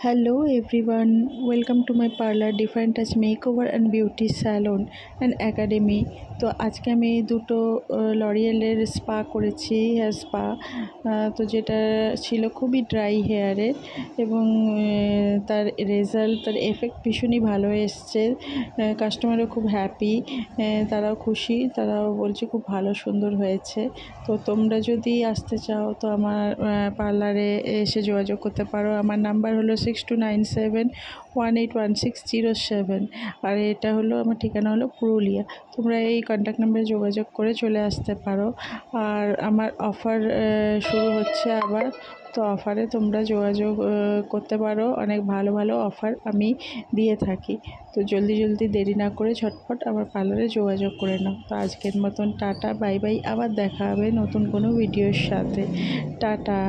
Hello everyone, welcome to my parlor Define Touch Makeover and Beauty Salon and Academy. তো আজকে আমি দুটো লরিয়েলের স্পা করেছি হেয়ার স্পা তো যেটা ছিল খুবই ড্রাই হেয়ারের এবং তার রেজাল্ট তার এফেক্ট ভীষণই ভালো এসছে। কাস্টমারও খুব হ্যাপি তারাও খুশি তারাও বলছে খুব ভালো সুন্দর হয়েছে। তো তোমরা যদি আসতে চাও তো আমার পার্লারে এসে যোগাযোগ করতে পারো। আমার নাম্বার হলো six two nine seven one eight one six zero seven আর এটা হলো আমার ঠিকানা হলো পুরুলিয়া। তোমরা এই কন্ট্যাক্ট নাম্বারে যোগাযোগ করে চলে আসতে পারো। আর আমার অফার শুরু হচ্ছে আবার। তো অফারে তোমরা যোগাযোগ করতে পারো। অনেক ভালো ভালো অফার আমি দিয়ে থাকি। তো জলদি জলদি দেরি না করে ঝটপট আমার পার্লারে যোগাযোগ করে নাও। তো আজকের মতন টাটা, বাই বাই। আবার দেখা হবে নতুন কোনো ভিডিওর সাথে। টাটা।